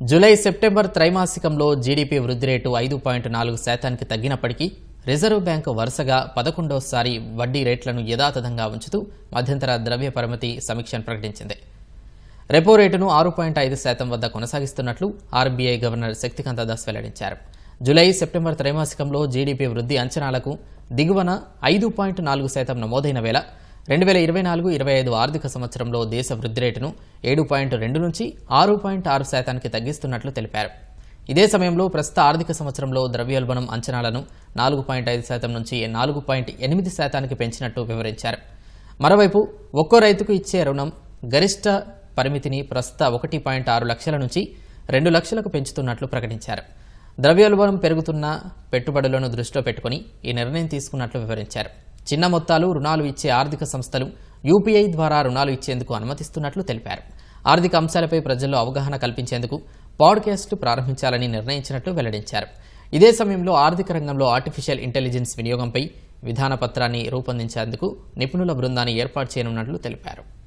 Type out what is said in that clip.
July September త్రైమాసికంలో GDP వృద్ధి rate ఐదు పాయింట్ నాలుగు శాతానికి తగ్గినప్పటికీ రిజర్వ్ బ్యాంకు వరుసగా పదకొండోసారి వడ్డీ రేట్లను యథాతథంగా ఉంచుతూ మధ్యంతర ద్రవ్య పరిమితి సమీక్షను ప్రకటించింది. రెపో రేటును ఆరు పాయింట్ ఐదు శాతం వద్ద కొనసాగిస్తున్నట్లు ఆర్బీఐ గవర్నర్ శక్తికాంత దాస్ వెల్లడించారు. జూలై సెప్టెంబర్ త్రైమాసికంలో జీడీపీ వృద్ధి అంచనాలకు దిగువన ఐదు పాయింట్ నాలుగు శాతం నమోదైన వేళ రెండు వేల ఇరవై నాలుగు ఇరవై ఐదు ఆర్థిక సంవత్సరంలో దేశ వృద్ధి రేటును ఏడు పాయింట్ రెండు నుంచి ఆరు పాయింట్ ఆరు శాతానికి తగ్గిస్తున్నట్లు తెలిపారు. ఇదే సమయంలో ప్రస్తుత ఆర్థిక సంవత్సరంలో ద్రవ్యోల్బణం అంచనాలను నాలుగు పాయింట్ ఐదు శాతం నుంచి నాలుగు పాయింట్ ఎనిమిది శాతానికి పెంచినట్టు వివరించారు. మరోవైపు ఒక్కో రైతుకు ఇచ్చే రుణం గరిష్ట పరిమితిని ప్రస్తుత ఒకటి పాయింట్ ఆరు లక్షల నుంచి రెండు లక్షలకు పెంచుతున్నట్లు ప్రకటించారు. ద్రవ్యోల్బణం పెరుగుతున్న పెట్టుబడులను దృష్టిలో పెట్టుకుని ఈ నిర్ణయం తీసుకున్నట్లు వివరించారు. చిన్న మొత్తాలు రుణాలు ఇచ్చే ఆర్థిక సంస్థలు యూపీఐ ద్వారా రుణాలు ఇచ్చేందుకు అనుమతిస్తున్నట్లు తెలిపారు. ఆర్థిక అంశాలపై ప్రజల్లో అవగాహన కల్పించేందుకు పాడ్కాస్ట్లు ప్రారంభించాలని నిర్ణయించినట్లు వెల్లడించారు. ఇదే సమయంలో ఆర్థిక రంగంలో ఆర్టిఫిషియల్ ఇంటెలిజెన్స్ వినియోగంపై విధాన పత్రాన్ని రూపొందించేందుకు నిపుణుల బృందాన్ని ఏర్పాటు చేయనున్నట్లు తెలిపారు.